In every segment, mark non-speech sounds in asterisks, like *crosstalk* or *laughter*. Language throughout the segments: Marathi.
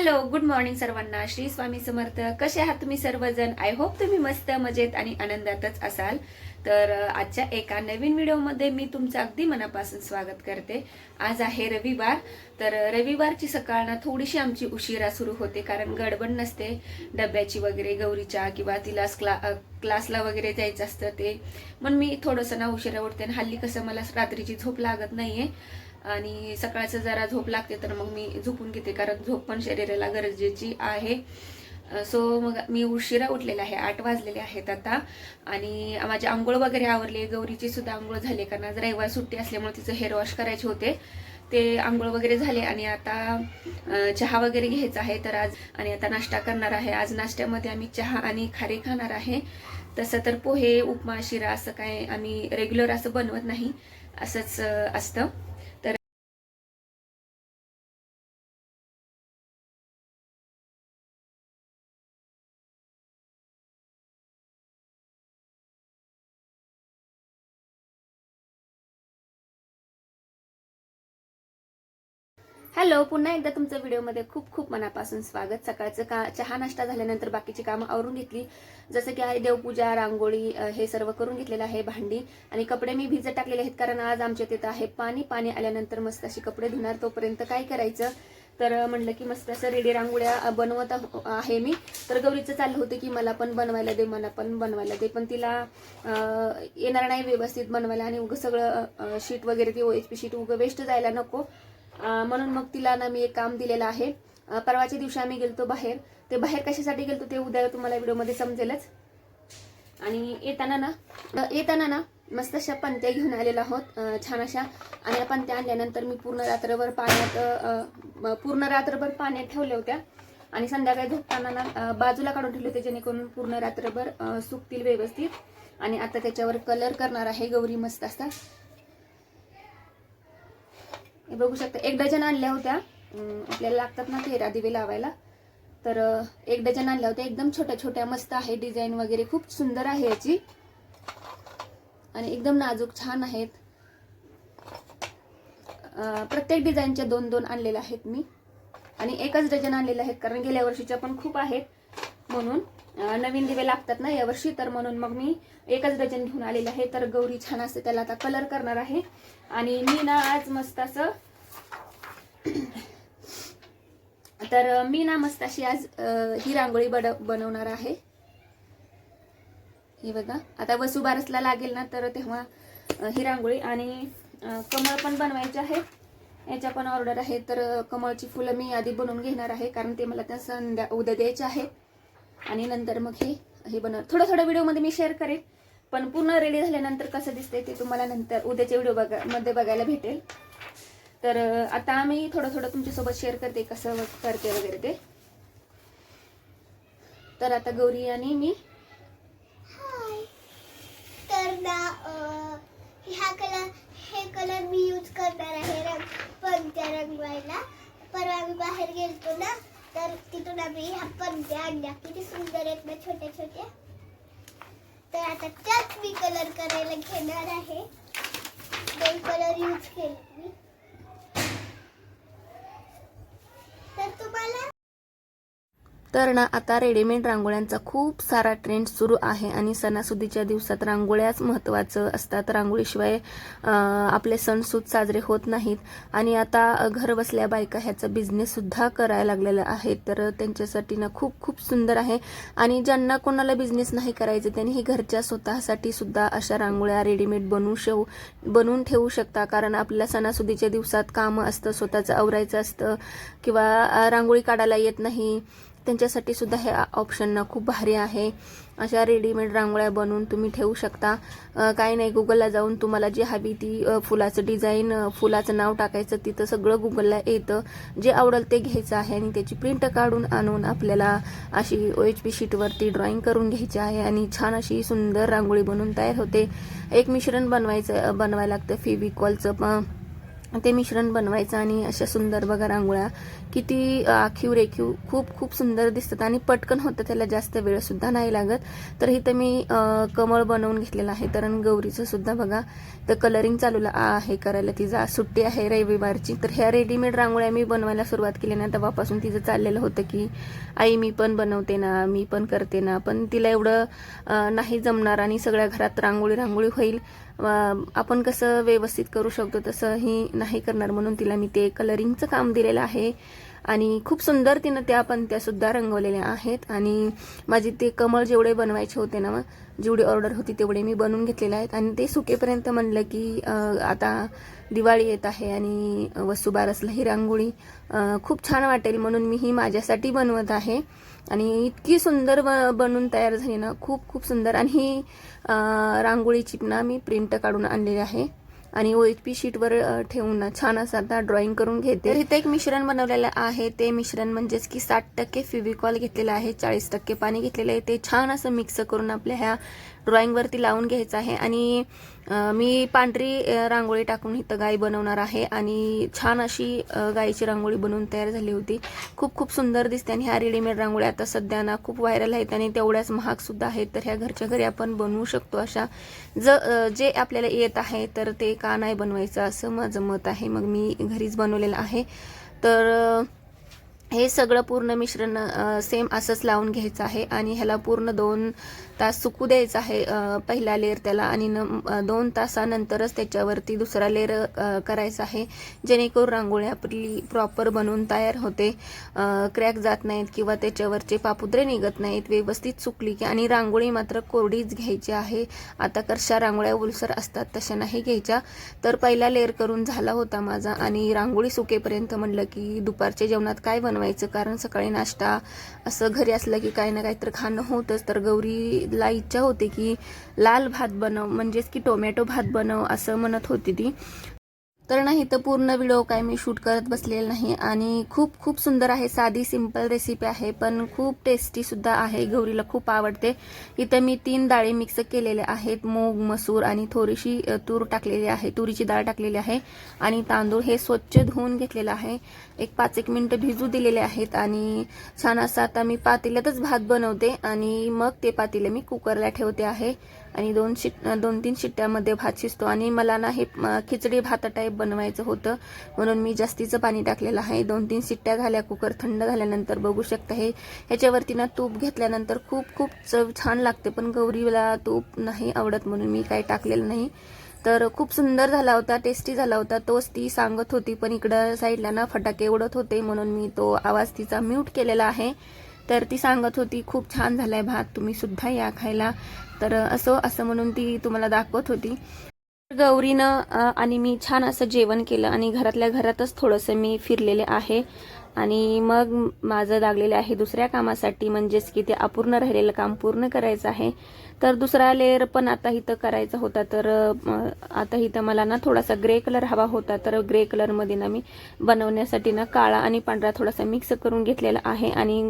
हॅलो गुड मॉर्निंग सर्वांना. श्री स्वामी समर्थ. कसे आहात तुम्ही सर्वजण? आय होप तुम्ही मस्त मजेत आणि आनंदातच असाल. तर आजच्या एका नवीन व्हिडिओमध्ये मी तुमचं अगदी मनापासून स्वागत करते. आज आहे रविवार. तर रविवारची सकाळ ना थोडीशी आमची उशिरा सुरू होते कारण गडबड नसते. डब्याची वगैरे गौरीच्या किंवा तिला क्ला क्लासला वगैरे जायचं असतं ते. मग मी थोडंसं ना उशिरा उठते आणि हल्ली कसं मला रात्रीची झोप लागत नाहीये. आणि सकाळचं जरा झोप लागते तर मग मी झोपून घेते कारण झोप पण शरीराला गरजेची आहे. सो मग मी उशिरा उठलेले आहे आठ वाजलेले आहेत आता. आणि माझे आंघोळ वगैरे आवरले गौरीची सुद्धा आंघोळ झाली कारण आज रविवार सुट्टी असल्यामुळे तिचं हेअर वॉश करायचे होते. ते आंघोळ वगैरे झाले आणि आता चहा वगैरे घ्यायचा आहे तर आज आणि आता नाश्ता करणार आहे. आज नाश्त्यामध्ये आम्ही चहा आणि खारी खाणार आहे. तसं तर पोहे उपमा शिरा असं काय आम्ही रेग्युलर असं बनवत नाही असंच असतं. हॅलो पुन्हा एकदा तुमचं व्हिडिओमध्ये खूप खूप मनापासून स्वागत. सकाळचं का चहा नाश्ता झाल्यानंतर बाकीची कामं आवरून घेतली. जसं की आहे देवपूजा रांगोळी हे सर्व करून घेतलेलं आहे भांडी. आणि कपडे मी भिजत टाकलेले आहेत कारण आज आमच्या तिथं आहे पाणी. पाणी आल्यानंतर मस्त अशी कपडे धुणार. तोपर्यंत काय करायचं? तर म्हटलं म्हणलं की मस्त असं रेडी रांगोळ्या बनवत आहे मी. तर गौरीचं चाललं होतं की मला पण बनवायला दे मला पण बनवायला दे. पण तिला येणार नाही व्यवस्थित बनवायला. आणि उगं सगळं शीट वगैरे ती ओ एच पी शीट उगं वेस्ट जायला नको. म्हणून मग तिला ना मी एक काम दिलेलं आहे. परवाच्या दिवशी आम्ही गेलतो बाहेर. ते बाहेर कशासाठी गेलतो ते उद्या तुम्हाला व्हिडिओमध्ये समजेलच. आणि येताना ना येताना ना मस्त अशा पंत्या घेऊन आलेल्या आहोत. छान अशा आणि या पंत्या आणल्यानंतर मी पूर्ण रात्रभर पाण्यात पूर्ण रात्रभर पाण्यात ठेवल्या होत्या. आणि संध्याकाळी झोपताना ना बाजूला काढून ठेवले होते जेणेकरून पूर्ण रात्रभर सुकतील व्यवस्थित. आणि आता त्याच्यावर कलर करणार आहे गौरी मस्त असतात हे बघू शकता एक डझन आणल्या होत्या. आपल्याला लागतात ना तेरा दिवे लावायला. तर एक डझन आणल्या होत्या. एकदम छोट्या छोट्या मस्त आहे. डिझाईन वगैरे खूप सुंदर आहे याची. आणि एकदम नाजूक छान आहेत. प्रत्येक डिझाईनच्या दोन दोन आणलेल्या आहेत मी. आणि एकच डझन आणलेले आहेत कारण गेल्या वर्षीच्या पण खूप आहेत. म्हणून नवीन दिवे लागतात ना यावर्षी तर म्हणून मग मी एकच डझन घेऊन आलेले आहे. तर गौरी छान असते त्याला आता कलर करणार आहे. आणि मी ना आज मस्त असं *clears throat* तर मी ना मस्त अशी आज ही रांगोळी बड बनवणार आहे. हे बघा आता वसुबारसला लागेल ना तर तेव्हा ही रांगोळी आणि कमळ पण बनवायची आहे. याच्या पण ऑर्डर आहे. तर कमळची फुलं मी आधी बनवून घेणार आहे कारण ते मला त्या संध्या उद्या द्यायचे आहे. आणि नंतर मग हे हे बनव थोडं थोडं व्हिडिओमध्ये मी शेअर करेन पण पूर्ण रेडी झाल्यानंतर कसं दिसते ते तुम्हाला नंतर उद्याच्या व्हिडिओ बघा मध्ये बघायला भेटेल. तर आता मी थोडं थोडं तुमच्यासोबत शेअर करते कसं करते वगैरे ते. तर आता गौरी आणि मी. तर ना ह्या कलर हे कलर मी यूज करणार आहे रंग पंत्या रंगवायला. परवा आम्ही बाहेर गेलतो ना तर तिथून आम्ही ह्या पंत्या आणल्या किती सुंदर आहेत ना छोट्या छोट्या तर आता त्याच मी कलर करायला घेणार आहे. दोन कलर यूज केले मी. तर तुम्हाला तर ना आता रेडीमेड रांगोळ्यांचा खूप सारा ट्रेंड सुरू आहे आणि सणासुदीच्या दिवसात रांगोळ्याच महत्त्वाचं असतात. रांगोळीशिवाय आपले सणसूद साजरे होत नाहीत. आणि आता घर बसल्या बायका ह्याचा बिझनेससुद्धा करायला लागलेला आहे. तर त्यांच्यासाठी ना खूप खूप सुंदर आहे. आणि ज्यांना कोणाला बिझनेस नाही करायचं त्यांनी ही घरच्या स्वतःसाठी सुद्धा अशा रांगोळ्या रेडीमेड बनवू शेव बनवून ठेवू शकता. कारण आपल्या सणासुदीच्या दिवसात कामं असतं स्वतःचं आवरायचं असतं किंवा रांगोळी काढायला येत नाही. त्यांच्यासाठी सुद्धा हे ऑप्शन खूप भारी आहे. अशा रेडीमेड रांगोळ्या बनवून तुम्ही ठेवू शकता. काही नाही गुगलला जाऊन तुम्हाला जी हवी ती फुलाचं डिझाईन फुलाचं नाव टाकायचं तिथं सगळं गुगलला येतं. जे आवडेल ते घ्यायचं आहे आणि त्याची प्रिंट काढून आणून आपल्याला अशी ओ एच पी शीटवरती ड्रॉइंग करून घ्यायची आहे आणि छान अशी सुंदर रांगोळी बनवून तयार होते. एक मिश्रण बनवायचं बनवायला लागतं फेविकॉलचं पण ते मिश्रण बनवायचं आणि अशा सुंदर बघा रांगोळ्या. किती आखीव रेखीव खूप खूप सुंदर दिसतात आणि पटकन होतं त्याला जास्त वेळसुद्धा नाही लागत. तर इथं मी कमळ बनवून घेतलेलं आहे. तर गौरीचं सुद्धा बघा. तर कलरिंग चालू आहे करायला तिचा. सुट्टी आहे रविवारची. तर ह्या रेडीमेड रांगोळ्या मी बनवायला सुरुवात केली ना तेव्हापासून तिचं चाललेलं होतं की आई मी पण बनवते ना मी पण करते ना. पण तिला एवढं नाही जमणार आणि सगळ्या घरात रांगोळी रांगोळी होईल. आपण कसं व्यवस्थित करू शकतो तसंही नाही करणार म्हणून तिला मी ते कलरिंगचं काम दिलेलं आहे. आणि खूप सुंदर तिनं त्या पण त्यासुद्धा रंगवलेल्या आहेत. आणि माझी ते कमळ जेवढे बनवायचे होते ना जेवढी ऑर्डर होती तेवढे मी बनवून घेतलेले आहेत. आणि ते सुकेपर्यंत म्हणलं की आता दिवाळी येत आहे आणि वसुबारसला ही रांगोळी खूप छान वाटेल म्हणून मी ही माझ्यासाठी बनवत आहे. आणि इतकी सुंदर बनून तयार झाली ना खूप खूप सुंदर. आणि ही रांगोळीची ना मी प्रिंट काढून आणलेली आहे. आणि ओ एच पी शीटवर ठेवून ना छान असं आता ड्रॉइंग करून घेते. तर इथे एक मिश्रण बनवलेलं आहे. ते मिश्रण म्हणजेच की साठ टक्के फिविकॉल घेतलेलं आहे चाळीस टक्के पाणी घेतलेलं आहे. ते छान असं मिक्स करून आपल्या ह्या ड्रॉइंगवरती लावून घ्यायचं आहे आणि मी पांढरी रांगोळी टाकून इथं गाय बनवणार आहे आणि छान अशी गायीची रांगोळी बनवून तयार झाली होती. खूप खूप सुंदर दिसते आणि ह्या रेडीमेड रांगोळ्या आता सध्या ना खूप व्हायरल आहेत आणि तेवढ्याच महागसुद्धा आहेत. तर ह्या घरच्या घरी आपण बनवू शकतो अशा ज जे आपल्याला येत आहे तर ते का नाही बनवायचं असं माझं मत आहे. मग मी घरीच बनवलेलं आहे. तर हे सगळं पूर्ण मिश्रण सेम असंच लावून घ्यायचं आहे आणि ह्याला पूर्ण दोन तास सुकू द्यायचा आहे पहिला लेअर त्याला आणि न दोन तासानंतरच त्याच्यावरती दुसरा लेअर करायचा आहे. जेणेकरून रांगोळी आपली प्रॉपर बनवून तयार होते. क्रॅक जात नाहीत किंवा त्याच्यावरचे पापुद्रे निघत नाहीत व्यवस्थित सुकली की आणि रांगोळी मात्र कोरडीच घ्यायची आहे. आता कशा रांगोळ्या उलसर असतात तशा नाही घ्यायच्या. तर पहिला लेअर करून झाला होता माझा आणि रांगोळी सुकेपर्यंत म्हणलं की दुपारच्या जेवणात काय बनवायचं? कारण सकाळी नाश्ता असं घरी असलं की काही ना काहीतरी खाणं होतंच. तर गौरी तिला इच्छा होती की लाल भात बनव म्हणजेच की टोमॅटो भात बनव असं म्हणत होती ती. तर नाही तर पूर्ण व्हिडिओ काय मी शूट करत बसलेलं नाही. आणि खूप खूप सुंदर आहे साधी सिंपल रेसिपी आहे पण खूप टेस्टी सुद्धा आहे. गौरीला खूप आवडते. इथं मी तीन डाळी मिक्स केलेल्या आहेत. मूग मसूर आणि थोडीशी तूर टाकलेली आहे. तुरीची डाळ टाकलेली आहे. आणि तांदूळ हे स्वच्छ धुवून घेतलेलं आहे. एक पाच एक मिनिटं भिजू दिलेले आहेत. आणि छान असं आता मी पातेल्यातच भात बनवते. आणि मग ते पातेलं मी कुकरला ठेवते आहे. आणि दोन शिट दोन तीन शिट्ट्यामध्ये भात शिजतो. आणि मला ना हे खिचडी भात टाईप बनवायचं होतं. म्हणून मी जास्तीचं पाणी टाकलेलं आहे. दोन तीन शिट्ट्या झाल्या. कुकर थंड झाल्यानंतर बघू शकता हे. ह्याच्यावरती ना तूप घेतल्यानंतर खूप खूप चव छान लागते. पण गौरीला तूप नाही आवडत म्हणून मी काही टाकलेलं नाही. तर खूप सुंदर झाला होता. टेस्टी झाला होता. तोच ती सांगत होती. पण इकडं साईडला ना फटाके उडत होते. म्हणून मी तो आवाज तिचा म्यूट केलेला आहे. तर ती सांगत होती खूप छान झालाय भात तुम्ही सुद्धा या खायला. तर असो असं म्हणून ती तुम्हाला दाखवत होती. गौरीनं आणि मी छान असं जेवण केलं आणि घरातल्या घरातच थोडंसं मी फिरलेले आहे. आणि मग माझं लागलेलं आहे दुसऱ्या कामासाठी म्हणजेच की ते अपूर्ण राहिलेलं काम पूर्ण करायचं आहे. तर दुसरा लेअर पण आता इथं करायचा होता तर आता इथं मला ना थोडासा ग्रे कलर हवा होता तर ग्रे कलरमध्ये ना मी बनवण्यासाठी ना काळा आणि पांढरा थोडासा मिक्स करून घेतलेला आहे. आणि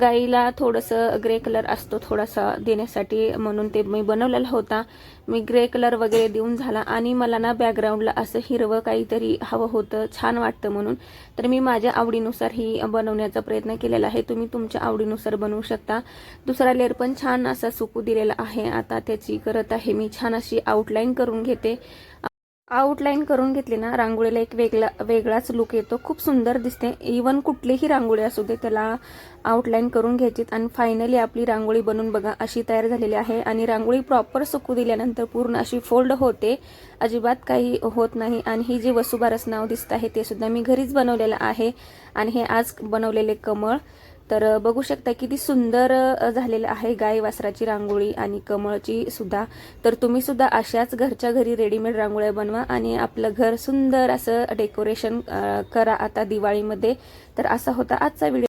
गाईला थोडंसं ग्रे कलर असतो थोडासा देण्यासाठी म्हणून ते मी बनवलेला होता. मी ग्रे कलर वगैरे देऊन झाला आणि मला ना बॅकग्राऊंडला असं हिरवं काहीतरी हवं होतं छान वाटतं म्हणून. तर मी माझ्या आवडीनुसार ही बनवण्याचा प्रयत्न केलेला आहे. तुम्ही तुमच्या आवडीनुसार बनवू शकता. दुसरा लेअर पण छान असा सुकू दिलेला आहे. आता त्याची करत आहे. मी छान अशी आउटलाईन करून घेते. आउटलाईन करून घेतली ना रांगोळीला एक वेगळा वेगळाच लुक येतो. खूप सुंदर दिसते. इवन कुठलीही रांगोळी असू दे त्याला आउटलाईन करून घ्यायची आणि फायनली आपली रांगोळी बनवून बघा अशी तयार झालेली आहे. आणि रांगोळी प्रॉपर सुकू दिल्यानंतर पूर्ण अशी फोल्ड होते. अजिबात काही होत नाही. आणि ही जी वसुबारस नाव दिसत आहे ते सुद्धा मी घरीच बनवलेलं आहे. आणि हे आज बनवलेले कमळ. तर बघू शकता किती सुंदर झालेलं आहे गाय वासराची रांगोळी आणि कमळची सुद्धा. तर तुम्ही सुद्धा अशाच घरच्या घरी रेडीमेड रांगोळ्या बनवा आणि आपलं घर सुंदर असं डेकोरेशन करा आता दिवाळीमध्ये. तर असा होता आजचा व्हिडिओ.